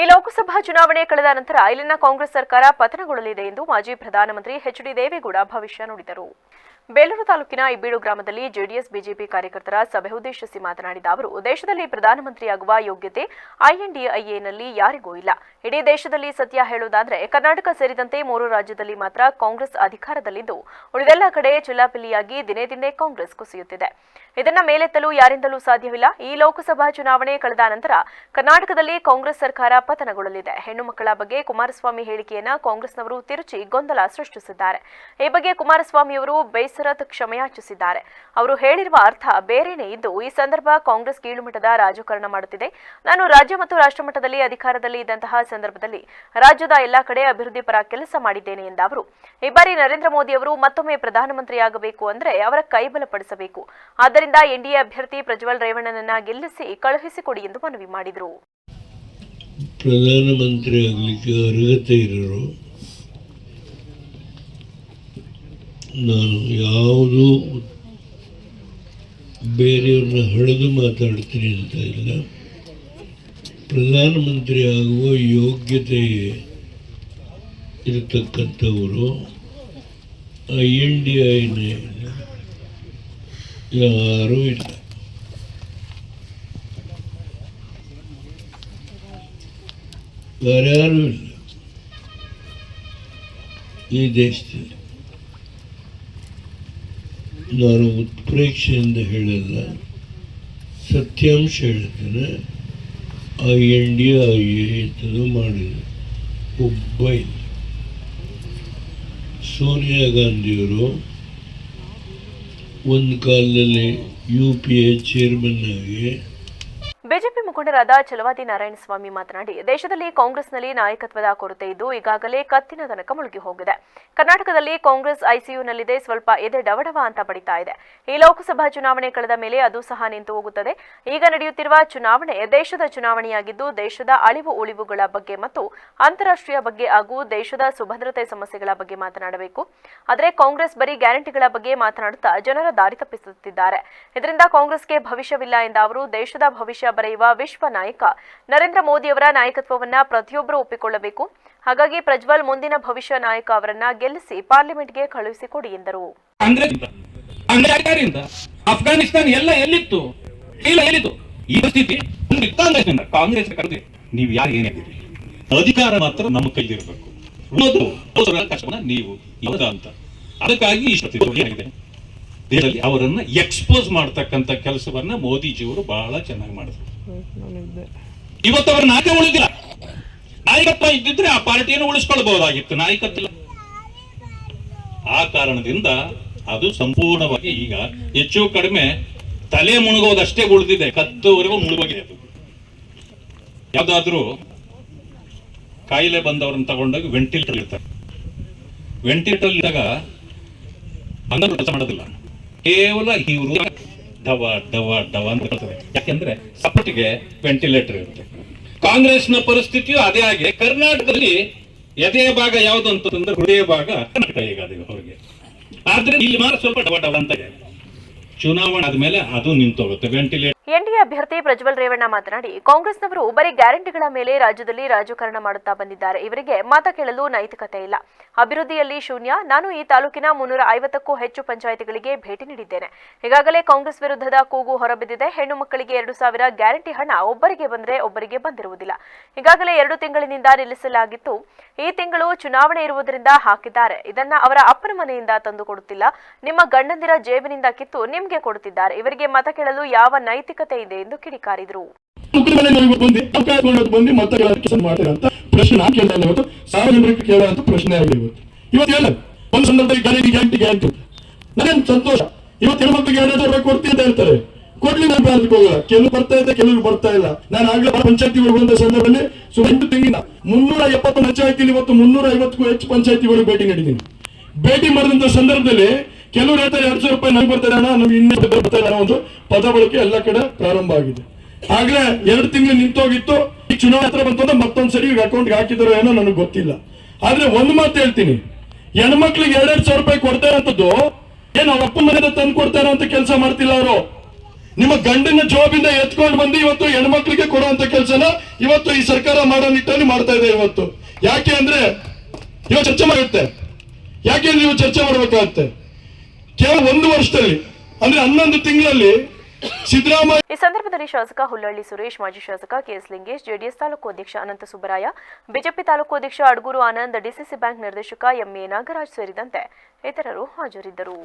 ಈ ಲೋಕಸಭಾ ಚುನಾವಣೆ ಕಳೆದ ನಂತರ ಇಲ್ಲಿನ ಕಾಂಗ್ರೆಸ್ ಸರ್ಕಾರ ಪತನಗೊಳ್ಳಲಿದೆ ಎಂದು ಮಾಜಿ ಪ್ರಧಾನಮಂತ್ರಿ ಎಚ್ ಡಿ ದೇವೇಗೌಡ ಭವಿಷ್ಯ ನುಡಿದರು. ಬೇಲೂರು ತಾಲೂಕಿನ ಇಬ್ಬೀಡು ಗ್ರಾಮದಲ್ಲಿ ಜೆಡಿಎಸ್, ಬಿಜೆಪಿ ಕಾರ್ಯಕರ್ತರ ಸಭೆ ಉದ್ದೇಶಿಸಿ ಮಾತನಾಡಿದ ಅವರು, ದೇಶದಲ್ಲಿ ಪ್ರಧಾನಮಂತ್ರಿಯಾಗುವ ಯೋಗ್ಯತೆ ಐಎನ್ಡಿಐಎನಲ್ಲಿ ಯಾರಿಗೂ ಇಲ್ಲ. ಇಡೀ ದೇಶದಲ್ಲಿ ಸತ್ಯ ಹೇಳುವುದಾದರೆ ಕರ್ನಾಟಕ ಸೇರಿದಂತೆ ಮೂರು ರಾಜ್ಯದಲ್ಲಿ ಮಾತ್ರ ಕಾಂಗ್ರೆಸ್ ಅಧಿಕಾರದಲ್ಲಿದ್ದು, ಉಳಿದೆಲ್ಲ ಕಡೆ ಚಿಲ್ಲಾಪಿಲ್ಲಿಯಾಗಿ ದಿನೇ ದಿನೇ ಕಾಂಗ್ರೆಸ್ ಕುಸಿಯುತ್ತಿದೆ. ಇದನ್ನ ಮೇಲೆತ್ತಲು ಯಾರಿಂದಲೂ ಸಾಧ್ಯವಿಲ್ಲ. ಈ ಲೋಕಸಭಾ ಚುನಾವಣೆ ಕಳೆದ ನಂತರ ಕರ್ನಾಟಕದಲ್ಲಿ ಕಾಂಗ್ರೆಸ್ ಸರ್ಕಾರ ಪತನಗೊಳ್ಳಲಿದೆ. ಹೆಣ್ಣು ಮಕ್ಕಳ ಬಗ್ಗೆ ಕುಮಾರಸ್ವಾಮಿ ಹೇಳಿಕೆಯನ್ನ ಕಾಂಗ್ರೆಸ್ನವರು ತಿರುಚಿ ಗೊಂದಲ ಸೃಷ್ಟಿಸಿದ್ದಾರೆ. ಈ ಬಗ್ಗೆ ಕುಮಾರಸ್ವಾಮಿಯವರು ಬೇಸರತ್ ಕ್ಷಮೆಯಾಚಿಸಿದ್ದಾರೆ ಅವರು ಹೇಳಿರುವ ಅರ್ಥ ಬೇರೆನೇ ಇದ್ದು, ಈ ಸಂದರ್ಭ ಕಾಂಗ್ರೆಸ್ ಕೀಳುಮಟ್ಟದ ರಾಜಕಾರಣ ಮಾಡುತ್ತಿದೆ. ನಾನು ರಾಜ್ಯ ಮತ್ತು ರಾಷ್ಟ್ರ ಮಟ್ಟದಲ್ಲಿ ಅಧಿಕಾರದಲ್ಲಿ ಇದ್ದಂತಹ ಸಂದರ್ಭದಲ್ಲಿ ರಾಜ್ಯದ ಎಲ್ಲಾ ಕಡೆ ಅಭಿವೃದ್ಧಿ ಪರ ಕೆಲಸ ಮಾಡಿದ್ದೇನೆ ಎಂದ ಅವರು. ಈ ಬಾರಿ ನರೇಂದ್ರ ಮೋದಿ ಅವರು ಮತ್ತೊಮ್ಮೆ ಪ್ರಧಾನಮಂತ್ರಿಯಾಗಬೇಕು ಅಂದ್ರೆ ಅವರ ಕೈಬಲಪಡಿಸಬೇಕು ಆದ್ದರಿಂದ ಎನ್ಡಿಎ ಅಭ್ಯರ್ಥಿ ಪ್ರಜ್ವಲ್ ರೇವಣ್ಣನನ್ನ ಗೆಲ್ಲಿಸಿ ಕಳುಹಿಸಿಕೊಡಿ ಎಂದು ಮನವಿ ಮಾಡಿದರು. ಪ್ರಧಾನಮಂತ್ರಿ ಆಗಲಿಕ್ಕೆ ಅರ್ಹತೆ ಇರೋರು ನಾನು ಯಾವುದೂ ಬೇರೆಯವ್ರನ್ನ ಹಳೆದು ಮಾತಾಡ್ತೀನಿ ಅಂತ ಇಲ್ಲ. ಪ್ರಧಾನಮಂತ್ರಿ ಆಗುವ ಯೋಗ್ಯತೆ ಇರತಕ್ಕಂಥವರು ಐ ಎನ್ ಡಿ ಐನ ಯಾರೂ ಇಲ್ಲ. ಯಾರ್ಯಾರು ಇಲ್ಲ. ಈ ದೇಶದಲ್ಲಿ. ನಾನು ಉತ್ಪ್ರೇಕ್ಷೆಯಿಂದ ಹೇಳಲ್ಲ ಸತ್ಯಾಂಶ ಹೇಳ್ತೇನೆ ಆ ಎನ್ ಡಿ ಐ ಎ ಮಾಡಿದೆ ಒಬ್ಬ ಸೋನಿಯಾ ಗಾಂಧಿಯವರು ಒಂದು ಕಾಲದಲ್ಲಿ ಯು ಪಿ ಎ ಚೇರ್ಮನ್ ಆಗಿ ಮುಖಂಡರಾದ ಚಲವಾದಿ ನಾರಾಯಣಸ್ವಾಮಿ ಮಾತನಾಡಿ, ದೇಶದಲ್ಲಿ ಕಾಂಗ್ರೆಸ್ನಲ್ಲಿ ನಾಯಕತ್ವದ ಕೊರತೆ ಇದ್ದು, ಈಗಾಗಲೇ ಕತ್ತಿನ ತನಕ ಮುಳುಗಿ ಹೋಗಿದೆ. ಕರ್ನಾಟಕದಲ್ಲಿ ಕಾಂಗ್ರೆಸ್ ಐಸಿಯುನಲ್ಲಿದೆ, ಸ್ವಲ್ಪ ಎದೆ ಡವಡವ ಅಂತ ಬಡಿತಾ ಇದೆ. ಈ ಲೋಕಸಭಾ ಚುನಾವಣೆ ಕಳೆದ ಮೇಲೆ ಅದು ಸಹ ನಿಂತು ಹೋಗುತ್ತದೆ. ಈಗ ನಡೆಯುತ್ತಿರುವ ಚುನಾವಣೆ ದೇಶದ ಚುನಾವಣೆಯಾಗಿದ್ದು, ದೇಶದ ಅಳಿವು ಉಳಿವುಗಳ ಬಗ್ಗೆ ಮತ್ತು ಅಂತಾರಾಷ್ಟ್ರೀಯ ಬಗ್ಗೆ ಹಾಗೂ ದೇಶದ ಸುಭದ್ರತೆ ಸಮಸ್ಯೆಗಳ ಬಗ್ಗೆ ಮಾತನಾಡಬೇಕು. ಆದರೆ ಕಾಂಗ್ರೆಸ್ ಬರೀ ಗ್ಯಾರಂಟಿಗಳ ಬಗ್ಗೆ ಮಾತನಾಡುತ್ತಾ ಜನರ ದಾರಿ ತಪ್ಪಿಸುತ್ತಿದ್ದಾರೆ. ಇದರಿಂದ ಕಾಂಗ್ರೆಸ್ಗೆ ಭವಿಷ್ಯವಿಲ್ಲ ಎಂದ ಅವರು, ದೇಶದ ಭವಿಷ್ಯ ಬರೆಯುವ ವಿಶ್ವ ನಾಯಕ. ನರೇಂದ್ರ ಮೋದಿಯವರ ನಾಯಕತ್ವವನ್ನ ಪ್ರತಿಯೊಬ್ಬರು ಒಪ್ಪಿಕೊಳ್ಳಬೇಕು. ಹಾಗಾಗಿ ಪ್ರಜ್ವಲ್ ಮುಂದಿನ ಭವಿಷ್ಯ ನಾಯಕ ಅವರನ್ನ ಗೆಲ್ಲಿಸಿ ಪಾರ್ಲಿಮೆಂಟ್ಗೆ ಕಳುಹಿಸಿಕೊಡಿ ಎಂದರು. ಅಫ್ಘಾನಿಸ್ತಾನ ಎಲ್ಲ ಎಲ್ಲಿತ್ತು? ಈ ಸ್ಥಿತಿ ಕಾಂಗ್ರೆಸ್ ನೀವು ಯಾರು ಏನಿದ್ದೀರಿ ಅಧಿಕಾರ ಮಾತ್ರ ನಮ್ಮ ಕೈಲಿರಬೇಕು. ನೀವು ಅಂತ. ಅದಕ್ಕಾಗಿ ಏನಿದೆ ದೇಶದಲ್ಲಿ ಅವರನ್ನ ಎಕ್ಸ್ಪೋಸ್ ಮಾಡ್ತಕ್ಕಂಥ ಕೆಲಸವನ್ನ ಮೋದಿಜಿಯವರು ಬಹಳ ಚೆನ್ನಾಗಿ ಮಾಡಿದ್ರು. ಇವತ್ತು ಅವರ ನಾಯಕ ಉಳಿದಿಲ್ಲ. ನಾಯಕತ್ವ ಇದ್ದಿದ್ರೆ ಆ ಪಾರ್ಟಿಯನ್ನು ಉಳಿಸ್ಕೊಳ್ಬಹುದಾಗಿತ್ತು. ನಾಯಕತ್ವ. ಆ ಕಾರಣದಿಂದ ಅದು ಸಂಪೂರ್ಣವಾಗಿ ಈಗ ಹೆಚ್ಚು ಕಡಿಮೆ ತಲೆ ಮುಳುಗೋದಷ್ಟೇ ಉಳಿದಿದೆ. ಕತ್ತುವರೆಗೂ ಮುಳುಗೋಗಿದೆ ಅದು. ಯಾವ್ದಾದ್ರೂ ಕಾಯಿಲೆ ಬಂದವ್ರನ್ನ ತಗೊಂಡಾಗ ವೆಂಟಿಲೇಟರ್ ಇರ್ತಾರೆ ವೆಂಟಿಲೇಟರ್ ಇದ್ದಾಗ ಬಂದರು ಕೆಲಸ ಮಾಡೋದಿಲ್ಲ. ಕೇವಲ ಇವರು ಡವ ಡವ ಡವ ಅಂತ ಯಾಕೆಂದ್ರೆ ಸಪೋರ್ಟ್ಗೆ ವೆಂಟಿಲೇಟರ್ ಇರುತ್ತೆ. ಕಾಂಗ್ರೆಸ್ನ ಪರಿಸ್ಥಿತಿಯು ಅದೇ ಆಗಿ ಕರ್ನಾಟಕದಲ್ಲಿ ಎದೆಯ ಭಾಗ ಯಾವುದು ಅಂತಂದ್ರೆ ಹೃದಯ ಭಾಗ ಕರ್ನಾಟಕ ಈಗ ಅದು ಅವ್ರಿಗೆ ಆದ್ರೆ ಇಲ್ಲಿ ಮಾತ್ರ ಸ್ವಲ್ಪ ಡವ ಡವ ಅಂತ ಚುನಾವಣೆ ಆದ್ಮೇಲೆ ಅದು ನಿಂತೋಗುತ್ತೆ. ವೆಂಟಿಲೇಟರ್ ಎನ್ಡಿಎ ಅಭ್ಯರ್ಥಿ ಪ್ರಜ್ವಲ್ ರೇವಣ್ಣ ಮಾತನಾಡಿ, ಕಾಂಗ್ರೆಸ್ನವರು ಬರೀ ಗ್ಯಾರಂಟಿಗಳ ಮೇಲೆ ರಾಜ್ಯದಲ್ಲಿ ರಾಜಕಾರಣ ಮಾಡುತ್ತಾ ಬಂದಿದ್ದಾರೆ. ಇವರಿಗೆ ಮತ ಕೇಳಲು ನೈತಿಕತೆ ಇಲ್ಲ. ಅಭಿವೃದ್ಧಿಯಲ್ಲಿ ಶೂನ್ಯ. ನಾನು ಈ ತಾಲೂಕಿನ ಮುನ್ನೂರ ಐವತ್ತಕ್ಕೂ ಹೆಚ್ಚು ಪಂಚಾಯಿತಿಗಳಿಗೆ ಭೇಟಿ ನೀಡಿದ್ದೇನೆ. ಈಗಾಗಲೇ ಕಾಂಗ್ರೆಸ್ ವಿರುದ್ಧದ ಕೂಗು ಹೊರಬಿದ್ದಿದೆ. ಹೆಣ್ಣು ಮಕ್ಕಳಿಗೆ ಎರಡು ಸಾವಿರ ಗ್ಯಾರಂಟಿ ಹಣ ಒಬ್ಬರಿಗೆ ಬಂದರೆ ಒಬ್ಬರಿಗೆ ಬಂದಿರುವುದಿಲ್ಲ. ಈಗಾಗಲೇ ಎರಡು ತಿಂಗಳಿನಿಂದ ನಿಲ್ಲಿಸಲಾಗಿತ್ತು. ಈ ತಿಂಗಳು ಚುನಾವಣೆ ಇರುವುದರಿಂದ ಹಾಕಿದ್ದಾರೆ. ಇದನ್ನ ಅವರ ಅಪ್ಪನ ಮನೆಯಿಂದ ತಂದು ಕೊಡುತ್ತಿಲ್ಲ. ನಿಮ್ಮ ಗಂಡಂದಿರ ಜೇಬಿನಿಂದ ಕಿತ್ತು ನಿಮ್ಗೆ ಕೊಡುತ್ತಿದ್ದಾರೆ. ಇವರಿಗೆ ಮತ ಕೇಳಲು ಯಾವ ನೈತಿಕತೆ ಇದೆ ಎಂದು ಕಿಡಿಕಾರಿದರು. ಸಂತೋಷ? ಇವತ್ತು ಹೆಣ್ಮಕ್ಳಿಗೆ ರೂಪಾಯಿ ಕೊಡ್ತೀನಿ ಅಂತ ಹೇಳ್ತಾರೆ. ಕೊಡ್ಲಿ ನಾನು ಭಾರತಕ್ಕೆ ಹೋಗಲ್ಲ ಕೆಲವು ಬರ್ತಾ ಇದೆ ಕೆಲವರು ಬರ್ತಾ ಇಲ್ಲ. ನಾನು ಆಗ್ಲೇ ಪಂಚಾಯತಿಗಳು ಬಂದ ಸಂದರ್ಭದಲ್ಲಿ ಸುಮಾರು ಎಂಟು ತಿಂಗಿನ ಮುನ್ನೂರ ಎಪ್ಪತ್ತು ಪಂಚಾಯತಿಲಿ ಇವತ್ತು ಮುನ್ನೂರ ಐವತ್ತಕ್ಕೂ ಹೆಚ್ಚು ಪಂಚಾಯತಿಗಳು ಭೇಟಿ ನೀಡಿದ್ದೀನಿ. ಭೇಟಿ ಮಾಡಿದಂತ ಸಂದರ್ಭದಲ್ಲಿ ಕೆಲವರು ಹೇಳ್ತಾರೆ ಎರಡ್ ಸಾವಿರ ರೂಪಾಯಿ ನಮ್ಗೆ ಬರ್ತಾರೆ ಅಣ್ಣ, ನಮ್ಗೆ ಇನ್ನೂ ಬರ್ತಾರೆ ಅನ್ನೋ ಒಂದು ಪದ ಬಳಕೆ ಎಲ್ಲ ಕಡೆ ಪ್ರಾರಂಭ ಆಗಿದೆ. ಆಗ್ಲೇ ಎರಡು ತಿಂಗಳು ನಿಂತೋಗಿತ್ತು, ಈ ಚುನಾವಣೆ ಹತ್ರ ಬಂತಂದ್ರೆ ಮತ್ತೊಂದ್ಸರಿ ಈಗ ಅಕೌಂಟ್ಗೆ ಹಾಕಿದಾರೋ ಏನೋ ನನಗೆ ಗೊತ್ತಿಲ್ಲ. ಆದ್ರೆ ಒಂದು ಮಾತು ಹೇಳ್ತೀನಿ, ಹೆಣ್ಮಕ್ಳಿಗೆ ಎರಡೆರಡು ಸಾವಿರ ರೂಪಾಯಿ ಕೊಡ್ತಾರೆ ಅಂತದ್ದು ಏನ್ ಅವ್ರ ಅಪ್ಪ ಮನೆ ತಂದು ಕೊಡ್ತಾರೆ ಅಂತ ಕೆಲಸ ಮಾಡ್ತಿಲ್ಲ ಅವರು? ನಿಮ್ಮ ಗಂಡನ ಜೋಬಿಂದ ಎತ್ಕೊಂಡು ಬಂದು ಇವತ್ತು ಹೆಣ್ಮಕ್ಳಿಗೆ ಕೊಡುವಂತ ಕೆಲಸನ ಇವತ್ತು ಈ ಸರ್ಕಾರ ಮಾಡೋ ನಿಟ್ಟಲ್ಲಿ ಮಾಡ್ತಾ ಇದೆ ಇವತ್ತು. ಯಾಕೆ ಅಂದ್ರೆ ಇವತ್ತು ಚರ್ಚೆ ಮಾಡುತ್ತೆ. ಯಾಕೆ ನೀವು ಚರ್ಚೆ ಮಾಡಬೇಕಾಗುತ್ತೆ? ಕೇವಲ ಒಂದು ವರ್ಷದಲ್ಲಿ, ಅಂದ್ರೆ ಹನ್ನೊಂದು ತಿಂಗಳಲ್ಲಿ ಸಿದ್ದರಾಮಯ್ಯ ಈ ಸಂದರ್ಭದಲ್ಲಿ ಶಾಸಕ ಹುಲ್ಲಳ್ಳಿ ಸುರೇಶ್, ಮಾಜಿ ಶಾಸಕ ಕೆಎಸ್ ಲಿಂಗೇಶ್, ಜೆಡಿಎಸ್ ತಾಲೂಕು ಅಧ್ಯಕ್ಷ ಅನಂತ ಸುಬ್ಬರಾಯ, ಬಿಜೆಪಿ ತಾಲೂಕು ಅಧ್ಯಕ್ಷ ಅಡಗೂರು ಆನಂದ್, ಡಿಸಿಸಿ ಬ್ಯಾಂಕ್ ನಿರ್ದೇಶಕ ಎಂಎ ನಾಗರಾಜ್ ಸೇರಿದಂತೆ ಇತರರು ಹಾಜರಿದ್ದರು.